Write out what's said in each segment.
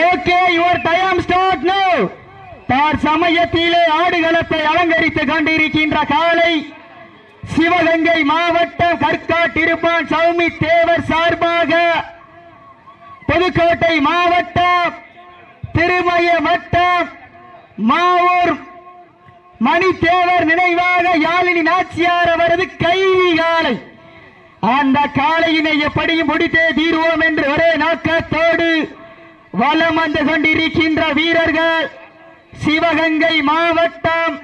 Okay your time start no தார் சமயத்திலே ஆடுகளத்தை அலங்கரித்து கொண்டிருக்கின்ற காலை சிவகங்கை மாவட்டம் கற்காட்டிருப்பான் சௌமி தேவர் சார்பாக புதுக்கோட்டை மாவட்டம் திருமய வட்டம் மாவூர் மணித்தேவர் நினைவாக யாழினி நாச்சியார் அவரது கைவி காலை. அந்த காளையினை எப்படியும் முடித்தே தீர்வோம் என்று ஒரே நோக்கத்தோடு வலம் வந்து கொண்டிருக்கின்ற வீரர்கள் சிவகங்கை மாவட்டம்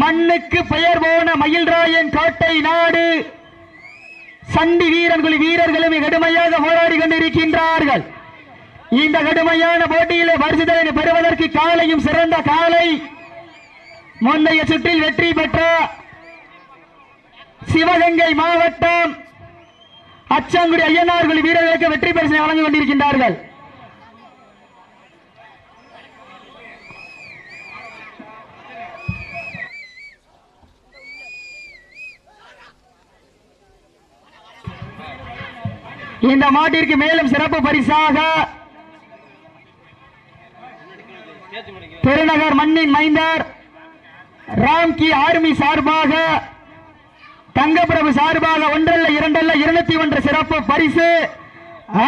மண்ணுக்கு பெயர் போன மயில்ராயன் கோட்டை நாடு. சண்டி வீரர்கள் வீரர்களும் கடுமையாக போராடி கொண்டிருக்கின்றார்கள். இந்த கடுமையான போட்டியிலே பரிசுதலை பெறுவதற்கு காலையும் சிறந்த காலை. முந்தைய சுற்றில் வெற்றி பெற்ற சிவகங்கை மாவட்டம் அச்சங்குடி ஐயனார்கள் வீரர்களுக்கு வெற்றி பரிசனை வழங்கிக் கொண்டிருக்கின்றார்கள். இந்த மாட்டிற்கு மேலும் சிறப்பு பரிசாக பெருநகர் மண்ணின் மைந்தர் ராம்கி ஆர்மி சார்பாக தங்கப்பிரபு சார்பாக ஒன்றல்ல இரண்டல்ல இருநூத்தி ஒன்று சிறப்பு பரிசு.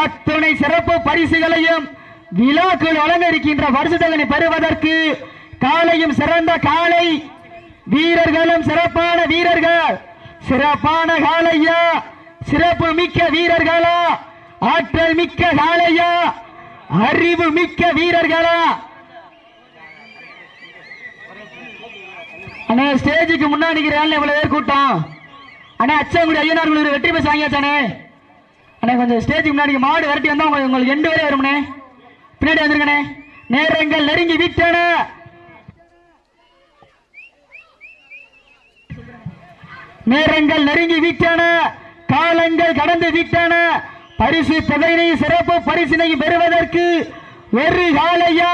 அத்துணை சிறப்பு பரிசுகளையும் விழாக்கள் வழங்க இருக்கின்ற வருஷத்தகனை பெறுவதற்கு காலையும் சிறந்த காலை. வீரர்களும் சிறப்பான வீரர்கள். சிறப்பான காலையா? சிறப்பு மிக்க வீரர்களா ஆற்றல் மிக்க காலையா அறிவு மிக்க வீரர்களா? அண்ணே ஸ்டேஜுக்கு முன்னாடி இவ்வளவு பேர் கூட்டம். அண்ணே அச்சங்குடி ஐயனார் உங்களுக்கு வெற்றி பஸ் வாங்கியாச்சானே அண்ணே. கொஞ்சம் ஸ்டேஜுக்கு முன்னாடி மாடு விரட்டி வந்தா உங்களுக்கு உங்களுக்கு எண்டு வரை வரும்ண்ணே. பின்னாடி வந்துருங்கண்ணே. நேரங்கள் நெருங்கி விட்டன. நேரங்கள் நெருங்கி விட்டன. காலங்கள் கடந்து விட்டன. பரிசு தொகையினை சிறப்பு பரிசினை பெறுவதற்கு ஒரு காலையா?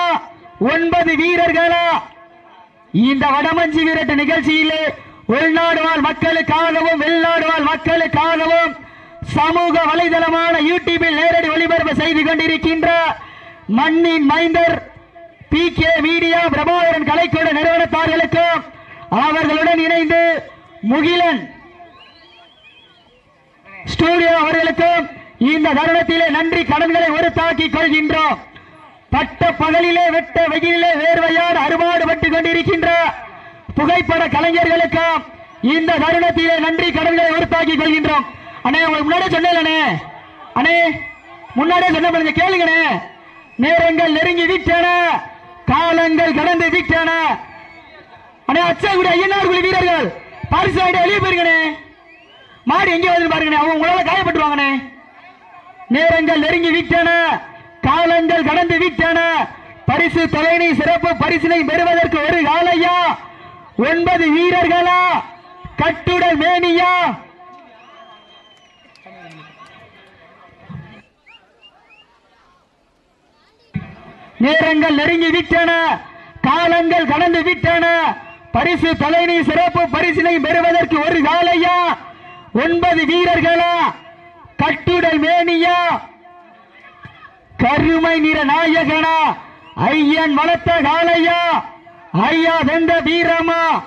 ஒன்பது வீரர்களா? இந்த வடமஞ்சி வீரட்டு நிகழ்ச்சியிலே உள்நாடு வாழ் மக்களுக்காகவும் வெளிநாடு வாழ் மக்களுக்காகவும் சமூக வலைதளமான யூடியூபில் நேரடி ஒளிபரப்பு செய்து கொண்டிருக்கின்ற மண்ணின் மைந்தர் பி கே மீடியா பிரபாகரன் கலைக்கூட நிறுவனத்தார்களுக்கும் அவர்களுடன் இணைந்து முகிலன் ஸ்டூடியோ அவர்களுக்கும் இந்த தருணத்திலே நன்றி கடன்களை உறுத்தாக்கிக் கொள்கின்றோம். பட்ட பகலிலே வெட்ட வெயிலே வேர்வையால் அறுபாடுபட்டு கொண்டிருக்கின்ற புகைப்பட கலைஞர்களுக்கும் இந்த தருணத்திலே நன்றி கடன்களை உறுத்தாக்கிக் கொள்கின்றோம். அண்ணே உங்களுக்கு முன்னாடியே சொன்னேன். அண்ணே முன்னாடியே சொன்ன பாருங்க கேளுங்கண்ணே. நேரங்கள் நெருங்கி விட்டன காலங்கள் கடந்து விட்டன. அண்ணே அச்சகுடி ஐயனார் குழு வீரர்கள் பரிசு வெளியே போயிருக்கண்ணே மாடு எங்கே வருது பாருங்கண்ணே. அவங்க உங்களால காயப்பட்டுருவாங்கண்ணே. நேரங்கள் நெருங்கி விட்டன காலங்கள் கடந்து விட்டன பரிசு தலைனை சிறப்பு பரிசினை பெறுவதற்கு ஒரு காலையா? ஒன்பது வீரர்களா? கட்டுடல் மேனியா? நேரங்கள் நெருங்கி விட்டன காலங்கள் கடந்து விட்டன பரிசு தலைனை சிறப்பு பரிசினை பெறுவதற்கு ஒரு காலையா? ஒன்பது வீரர்களா? கட்டுடல் மேனியா? கருமை நிற நாயகனா? ஐயன் வளர்த்த காலையா ஐயா வெந்த வீரமா?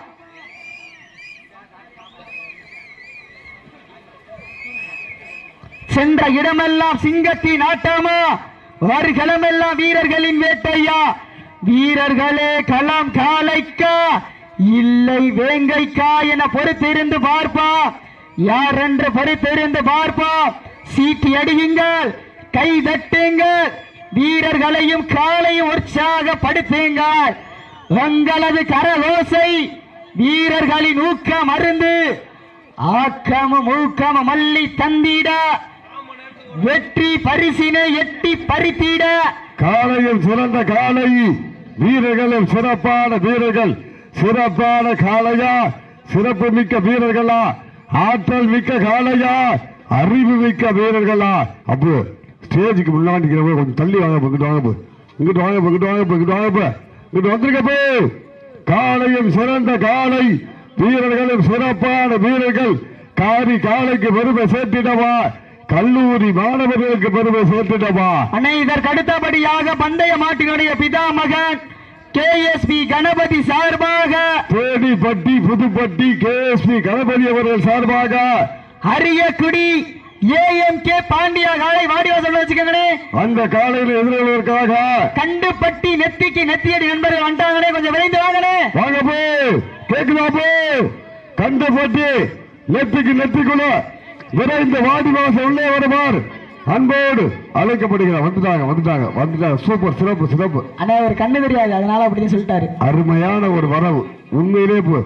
சென்ற இடமெல்லாம் சிங்கத்தின் ஆட்டமா? வருகளமெல்லாம் வீரர்களின் வேட்டையா? வீரர்களே களம் காலைக்கா இல்லை வேங்கைக்கா என பொறுத்திருந்து பார்ப்பா. யார் என்று பொறுத்திருந்து பார்ப்பா சீட்டி அடியுங்கள் கை தட்டுங்கள் வீரர்களையும் காலையும் உற்சாகப்படுத்துங்கள் உங்களது கரலோசை வீரர்களின் ஊக்கம் அருந்து ஆக்கமும் ஊக்கமும் மல்லி தந்திட வெற்றி பரிசினை எட்டி பறித்திட. காலையும் சிறந்த காலை வீரர்களும் சிறப்பான வீரர்கள் சிறப்பான காலையா சிறப்பு மிக்க வீரர்களா ஆற்றல் மிக்க காளையா? அறிவு மிக்க வீரர்களா? அப்போ ஸ்டேஜுக்கு முன்னாடி கொஞ்சம் தள்ளி வாங்க இங்கிட்டு வாங்க போ. இங்கிட்டு வாங்க இங்கிட்டு வாங்க போ, இங்கிட்டு வாங்க போ. இங்கிட்டு வந்துருக்க போ காலையும் சிறந்த காலை வீரர்களும் சிறப்பான வீரர்கள். காரி காலைக்கு பெருமை சேர்த்திடவா? கல்லூரி மாணவர்களுக்கு பெருமை சேர்த்திடவா? அண்ணே இதற்கு அடுத்தபடியாக பந்தய மாட்டினுடைய பிதாமகன் கேஎஸ்பி கணபதி சார்பாக தேடிப்பட்டி புதுப்பட்டி கேஎஸ்பி கணபதி அவர்கள் சார்பாக அரியக்குடி ஏஎம்கே பாண்டியா காலை வாடிவா சொல்ல வச்சுக்கோங்கண்ணே அந்த காலையில் எதிர்கொள்வதற்காக கண்டுப்பட்டி நெத்திக்கு நெத்தியடி நண்பர்கள் வந்துட்டாங்கண்ணே கொஞ்சம் விரைந்து வாங்கண்ணே வாங்க போ. கேக்குதா போ? கண்டு போட்டி நெத்திக்கு நெத்திக்குள்ள விரைந்த வாடி வாசல் உள்ளே வருவார். அன்போடு அழைக்கப்படுகிறார் வந்துட்டாங்க வந்துட்டாங்க வந்துட்டாங்க. சூப்பர் சிறப்பு சிறப்பு. அண்ணா ஒரு கண்ணு தெரியாது. அதனால அப்படின்னு சொல்லிட்டாரு. அருமையான ஒரு வரவு. உண்மையிலே போ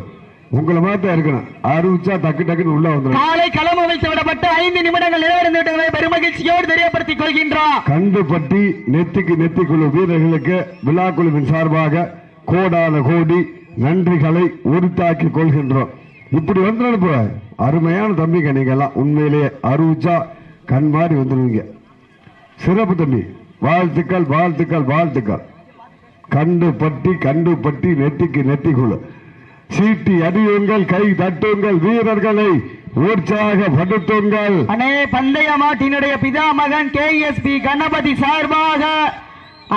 உங்களை மாதிரி இருக்கணும். அறிவிச்சா டக்கு டக்குன்னு உள்ள வந்துடும் காலை களம் அமைத்து விடப்பட்ட ஐந்து நிமிடங்கள் நிறைவடைந்து விட்டதை பெருமகிழ்ச்சியோடு தெரியப்படுத்திக் கொள்கின்றோம். கண்டுபட்டி நெத்திக்கு நெத்திக்குழு வீரர்களுக்கு விழாக்குழுவின் சார்பாக கோடான கோடி நன்றிகளை உரித்தாக்கி கொள்கின்றோம். இப்படி வந்துடும் இப்ப அருமையான தம்பிங்க நீங்க எல்லாம் உண்மையிலேயே அறிவிச்சா கண் மாதிரி வந்துடுவீங்க சிறப்பு தம்பி வாழ்த்துக்கள் வாழ்த்துக்கள் வாழ்த்துக்கள். கண்டு பட்டி கண்டு பட்டி நெத்திக்கு நெத்திக்குழு சீட்டி அடியுங்கள் கை தட்டுங்கள் வீரர்களை உற்சாகப்படுத்துங்கள் அண்ணே பந்தய மாட்டினுடைய பிதாமகன் கேஎஸ்பி கணபதி சார்பாக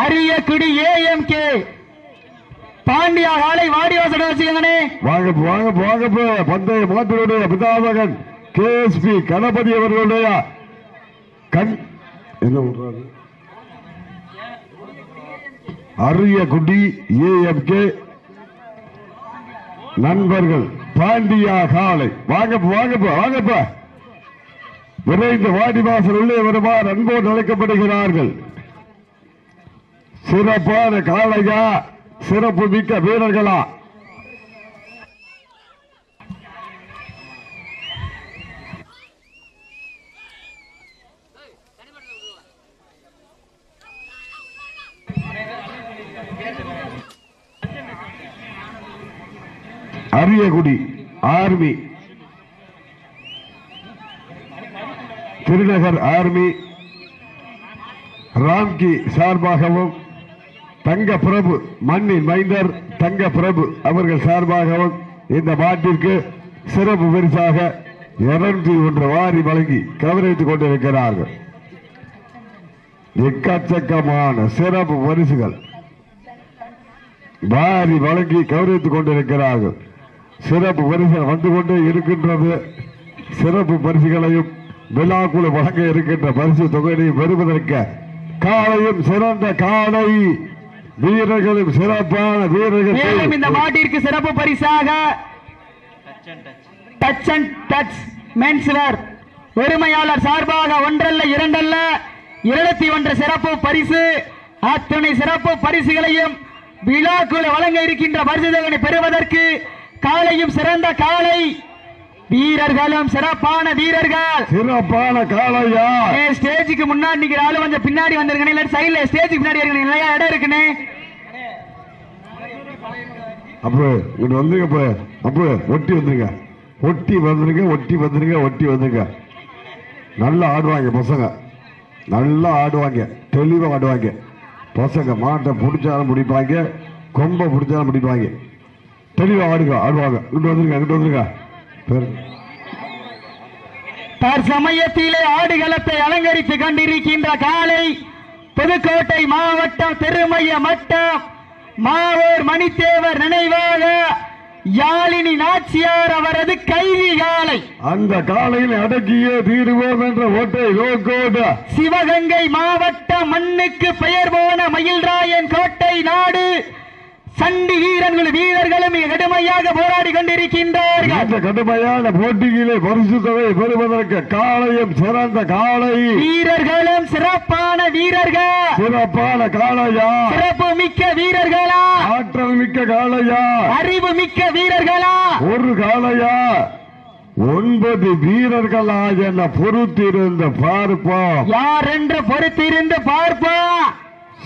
அரியக்குடி ஏஎம்கே பாண்டியா காலை வாடிவாசல் வச்சுக்கோங்கண்ணே வாங்க வாங்க வாங்க போ. பந்தய மாட்டினுடைய பிதாமகன் கேஎஸ்பி கணபதி அவர்களுடைய கண் என்ன சொல்றாரு அரியகுடி ஏஎம்கே. நண்பர்கள் பாண்டியா காலை. வாங்க போ, வாங்கப்ப. விரைந்து வாடிவாசல் உள்ளே வருமாறு அன்போடு அழைக்கப்படுகிறார்கள். சிறப்பான காளையா சிறப்பு மிக்க வீரர்களா. அரியகுடி ஆர்மி. திருநகர் ஆர்மி. ராம்கி சார்பாகவும் தங்க பிரபு மண்ணின் மைந்தர் தங்க பிரபு அவர்கள் சார்பாகவும் இந்த மாட்டிற்கு சிறப்பு பரிசாக இருநூத்தி ஒன்று வாரி வழங்கி கவனித்துக் கொண்டிருக்கிறார்கள். எக்கச்சக்கமான சிறப்பு பரிசுகள் வாரி வழங்கி கௌரவித்துக் கொண்டிருக்கிறார்கள். சிறப்பு பரிசுகள் வந்து கொண்டே இருக்கின்றது. சிறப்பு பரிசுகளையும் விழாக்குழு வழங்க இருக்கின்ற பரிசு தொகையையும் பெறுவதற்கு காலையும் சிறந்த காலை. வீரர்களும் சிறப்பான மேலும் இந்த மாட்டிற்கு சிறப்பு பரிசாக டச் அண்ட் டச் மென்ஸ்வர் உரிமையாளர் சார்பாக ஒன்றல்ல இரண்டல்ல இருபத்தி ஒன்று சிறப்பு பரிசு. அத்துணை சிறப்பு பரிசுகளையும் விழாக்குழு வழங்க இருக்கின்ற பரிசுகளை பெறுவதற்கு காலையும் சிறந்த காலை. வீரர்களும் சிறப்பான வீரர்கள். சிறப்பான காளையா? ஏ, ஸ்டேஜுக்கு முன்னாடி நிக்கிற ஆளு கொஞ்சம் பின்னாடி வந்திருக்கணும் இல்ல சைடுல ஸ்டேஜுக்கு பின்னாடி இருக்கணும் நிறைய இடம் இருக்குன்னு. அப்போ இங்க வந்துருங்க அப்போ அப்போ ஒட்டி வந்துருங்க. ஒட்டி வந்துருங்க ஒட்டி வந்துருங்க ஒட்டி வந்துருங்க. நல்லா ஆடுவாங்க பசங்க. நல்லா ஆடுவாங்க. தெளிவா ஆடுவாங்க. பசங்க மாட்டை பிடிச்சாலும் பிடிப்பாங்க கொம்பை பிடிச்சாலும் பிடிப்பாங்க. தெளிவா ஆடுங்க ஆடுவாங்க. இங்கிட்டு வந்துருங்க இங்கிட்டு வந்துருங்க. தற்சமயத்திலே ஆடுகளத்தை அலங்கரித்துக் கொண்டிருக்கின்ற காலை புதுக்கோட்டை மாவட்டம் திருமய மட்டம் மாவூர் மணித்தேவர் நினைவாக யாழினி நாச்சியார் அவரது கைதி காலை. அந்த காலையில் அடக்கியே தீருவோம் என்ற ஓட்டை நோக்கோட சிவகங்கை மாவட்டம் மண்ணுக்கு பெயர் போன மயில்ராயன் கோட்டை நாடு சண்டி வீரர்கள் வீரர்களும் மிக கடுமையாக போராடி கொண்டிருக்கின்றார்கள். இந்த கடுமையான போட்டியிலே பரிசு தொகை பெறுவதற்கு காலையும் சிறந்த காலை வீரர்களும் சிறப்பான வீரர்கள். சிறப்பான காளையா? சிறப்பு மிக்க வீரர்களா? ஆற்றல் மிக்க காளையா? அறிவு மிக்க வீரர்களா? ஒரு காளையா? ஒன்பது வீரர்களா என பொறுத்திருந்து பார்ப்போம். யார் என்று பொறுத்திருந்து பார்ப்போம்.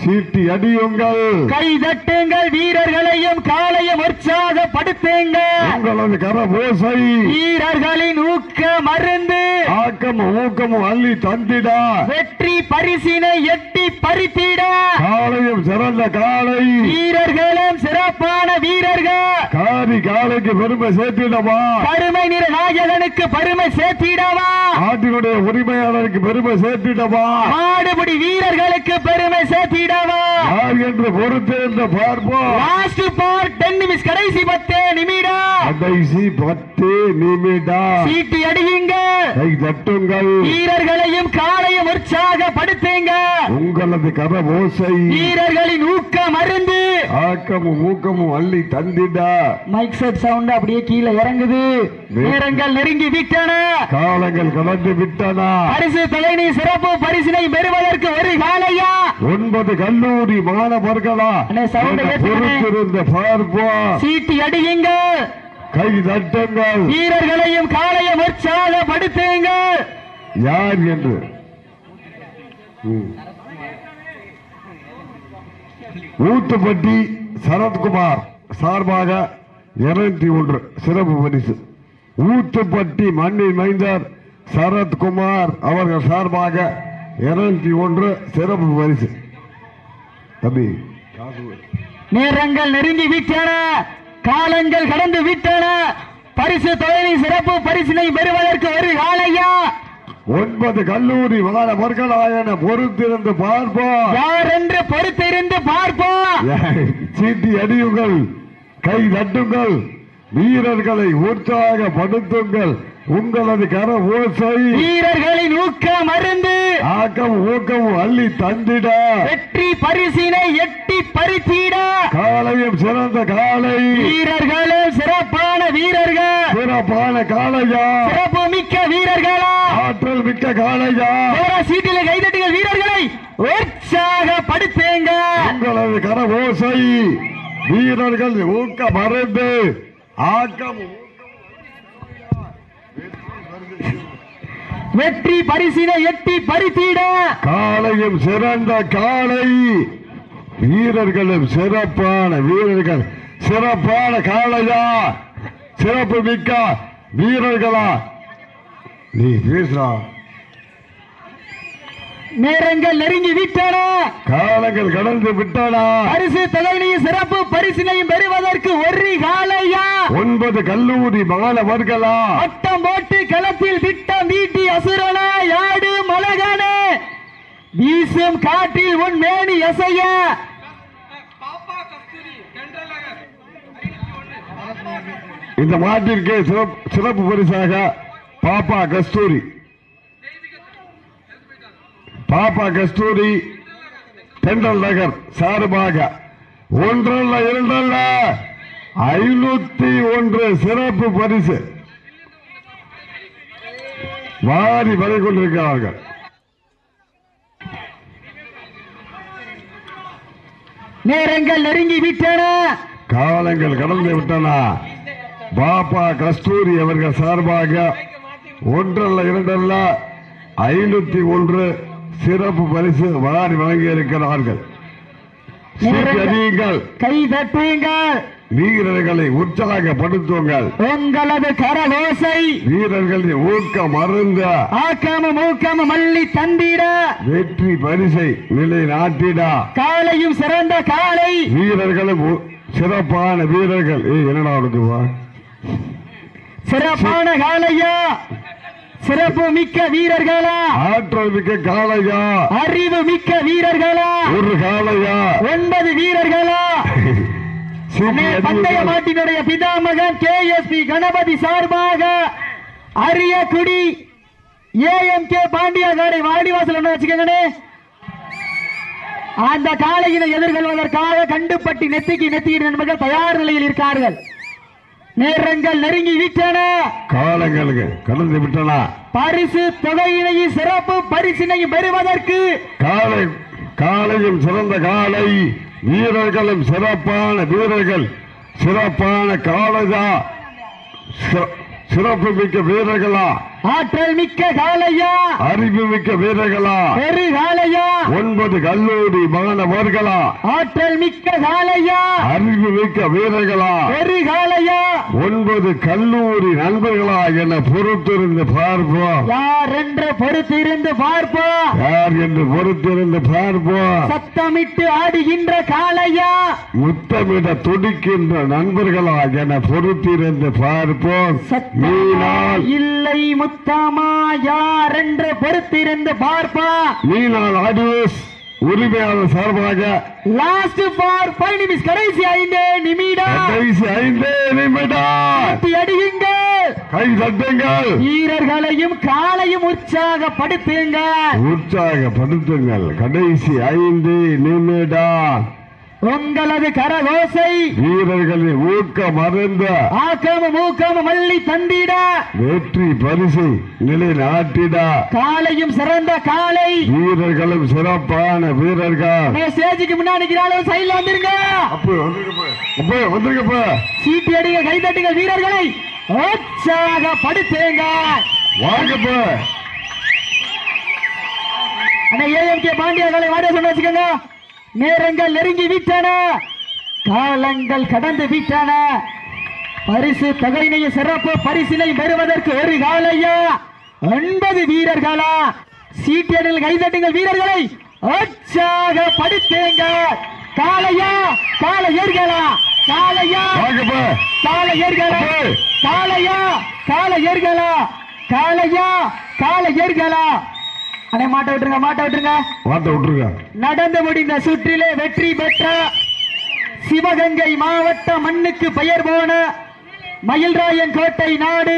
சீட்டி அடியுங்கள். கை தட்டுங்கள் வீரர்களையும் காலையும் உற்சாகப்படுத்துங்கள் உங்களது கரபோசை. வீரர்களின் ஊக்க மருந்து. ஆக்கமும் ஊக்கமும் அள்ளி தந்திட. வெற்றி பரிசினை எட்டி பறித்திட. காலையும் சிறந்த காலை. வீரர்களும் சிறப்பான வீரர்கள். காரி காலைக்கு பெருமை சேர்த்திடவா? கருமை நிற நாயகனுக்கு பெருமை சேர்த்திடவா? நாட்டினுடைய உரிமையாளருக்கு பெருமை சேர்த்திடவா? மாடுபிடி வீரர்களுக்கு பெருமை யார் என்று பொறுத்திருந்த பார்ப்போம். லாஸ்ட் பார் டென் நிமிஷம் கடைசி பத்து நிமிடம் கடைசி பத்து நிமிடம் சீட்டி அடியுங்க. கை தட்டுங்கள். வீரர்களையும் காலையும் உற்சாகப்படுத்துங்க. உங்களது கரபோசை வீரர்களின் ஊக்க மருந்து. ஆக்கமும் ஊக்கமும் அள்ளி தந்திட. மைக் செட் சவுண்ட் அப்படியே கீழே இறங்குது. நேரங்கள் நெருங்கி விட்டன. காலங்கள் கடந்து விட்டன. பரிசு தலைநீ சிறப்பு பரிசினை பெறுவதற்கு ஒரு காலையா? ஒன்பது கல்லூரி மாணவர்களா. பொறுத்திருந்த பார்ப்போம். சீட்டி அடியுங்க கை தட்டுங்கள். வீரர்களையும் காலையும் உற்சாகப்படுத்துங்க யார் என்று. ஊத்துப்பட்டி சரத்குமார் சார்பாக இருநூத்தி ஒன்று சிறப்பு பரிசு. ஊத்துப்பட்டி மண்ணின் மைந்தர் சரத்குமார் அவர்கள் சார்பாக இருநூத்தி ஒன்று சிறப்பு பரிசு. தம்பி நேரங்கள் நெருங்கி விட்டன காலங்கள் கடந்து விட்டன பரிசு தொழிலின் சிறப்பு பரிசினை பெறுவதற்கு ஒரு காலையா ஒன்பது கல்லூரி மாணவர்களாக பொறுத்திருந்து பார்ப்போம். யார் என்று பொறுத்திருந்து பார்ப்போம்? சீட்டி அடியுங்கள் கை தட்டுங்கள் வீரர்களை உற்சாகப்படுத்துங்கள். உங்களது கர ஓசை. வீரர்களின் ஊக்க மருந்து ஆக்கம் ஊக்கம் அள்ளி தந்திட. வெற்றி பரிசினை எட்டி பறித்திட. காலையும் சிறந்த காலை. வீரர்களும் சிறப்பான வீரர்கள். சிறப்பான காளையா. சிறப்பு வீரர்களா! ஆற்றல் மிக்க காளையா! சீட்டில் கைதட்டுங்கள் வீரர்களை! உற்சாகப்படுத்துங்க உங்களது கர ஓசை வீரர்கள் ஊக்க மறந்து ஆக்கம் வெற்றி பரிசினை எட்டி பறித்திட! காலையும் சிறந்த காலை வீரர்களும் சிறப்பான வீரர்கள்! சிறப்பான காளையா! சிறப்பு மிக்க வீரர்களா! நீ பேசுறா நேரங்கள் நெருங்கி விட்டன. காலங்கள் கடந்து விட்டனா. பரிசு தலைவனையும் சிறப்பு பரிசினையும் பெறுவதற்கு ஒரு காலையா? ஒன்பது கல்லூரி மாணவர்களா? வட்டம் போட்டு களத்தில் திட்டம் வீட்டி அசுரனா யாடு மலகனே? வீசும் காற்றில் உன் மேனி அசைய இந்த மாட்டிற்கு சிறப்பு பரிசாக பாப்பா கஸ்தூரி. பாப்பா கஸ்தூரி தென்றல் நகர் சார்பாக ஒன்றல்ல இரண்டல்ல ஐநூத்தி ஒன்று சிறப்பு பரிசு. வாரி வரை கொண்டிருக்கிறார்கள். நேரங்கள் நெருங்கி விட்டன. காலங்கள் கடந்து விட்டன. பாப்பா கஸ்தூரி அவர்கள் சார்பாக ஒன்றல்ல இரண்டல்ல ஐநூத்தி ஒன்று சிறப்பு பரிசு வாரி வழங்கி இருக்கிறார்கள் கை தட்டுங்கள். வீரர்களை உற்சாகப்படுத்துங்கள். உங்களது கரவோசை வீரர்களின் ஊக்க மருந்த ஆக்கமும் ஊக்கமும் மல்லி தந்திட. வெற்றி பரிசை நிலை நாட்டிட காலையும் சிறந்த காலை வீரர்களும் சிறப்பான வீரர்கள். என்னடா அவனுக்கு சிறப்பான காலையா சிறப்பு மிக்க வீரர்களா? ஆற்றல் மிக்க காளையா? அறிவு மிக்க வீரர்களா? ஒரு காளையா? ஒன்பது வீரர்களா? பந்தய. மாட்டினுடைய பிதாமகன் கே. எஸ். பி. கணபதி சார்பாக அரியக்குடி ஏஎம் கே. பாண்டியா காரை வாடிவாசல் ஒண்ணு வச்சுக்கோங்கண்ணே. அந்த காளையினை எதிர்கொள்வதற்காக கண்டுபட்டி நெத்திக்கு நெத்தியின் நண்பர்கள் தயார் நிலையில் இருக்கார்கள். நேரங்கள் நெருங்கி விட்டன காலங்களுக்கு கடந்து விட்டன? பரிசு தொகையினையும் சிறப்பு பரிசினையும் பெறுவதற்கு காலை காலையும் சிறந்த காலை வீரர்களும் சிறப்பான வீரர்கள் சிறப்பான சி- சிறப்பு மிக்க வீரர்களா? ஆற்றல் மிக்க காளையா அறிவு மிக்க வீரர்களா? பெரு காளையா ஒன்பது கல்லூரி மாணவர்களா? ஆற்றல் மிக்க காளையா அறிவு மிக்க வீரர்களா? பெரு காளையா ஒன்பது கல்லூரி நண்பர்களா என பொறுத்திருந்து பார்ப்போம். யார் என்று பொறுத்திருந்து பார்ப்போம். யார் என்று பொறுத்திருந்து பார்ப்போம். சத்தமிட்டு ஆடுகின்ற காளையா முத்தமிட துடிக்கின்ற நண்பர்களா என பொறுத்திருந்து பார்ப்போம். சத்தமா மீனால் முத்தமா யார் என்று பொறுத்திருந்து பார்ப்போம் மீனால் ஆடியோஸ் உரிமையாளர் சார்பாக. லாஸ்ட் ஃபார் ஃபைவ் நிமிஷம் கடைசி ஐந்து நிமிடம். கடைசி ஐந்தே நிமிடம். அடியுங்கள். கை தட்டுங்கள். வீரர்களையும் காலையும் உற்சாகப்படுத்துங்க உற்சாகப்படுத்துங்கள். கடைசி ஐந்து நிமிடம். உங்களது கரகோசை. வீரர்களின் ஊக்கம் அறிந்த ஆக்கம மூக்கம மல்லி தந்திட. வெற்றி பரிசை நிலைநாட்டிட. காலையும் சிறந்த காலை. வீரர்களும் சிறப்பான வீரர்கள். ஸ்டேஜுக்கு முன்னாடி சைடுல வந்துருங்க. வந்திருக்கப்ப சீட்டி அடிங்க கை தட்டுங்க வீரர்களை. உற்சாகப்படுத்துங்க வாங்கப்ப. அண்ணா ஏஎம்கே பாண்டியர்களை வாட சொன்ன வச்சுக்கோங்க. நேரங்கள் நெருங்கி விட்டன காலங்கள் கடந்து விட்டன பரிசு தொகையினையும் சிறப்பு பரிசினை பெறுவதற்கு ஒரு காலையா? ஒன்பது வீரர்களா? சீட்டியடில் கைதட்டுங்கள் வீரர்களை. உற்சாகப்படுத்துங்க காலையா? காலை ஏர்களா காலையா? வாங்கப்ப. காலை ஏர்களா அப்பே. காலையா? காலை ஏர்களா காலையா? காலை ஏர்களா அண்ணே மாட்ட விட்டுருங்க மாட்ட விட்டுருங்க. வாட்ட விட்டுருங்க. நடந்து முடிந்த சுற்றிலே வெற்றி பெற்ற சிவகங்கை மாவட்ட மண்ணுக்கு பெயர் போன மயில்ராயன் கோட்டை நாடு.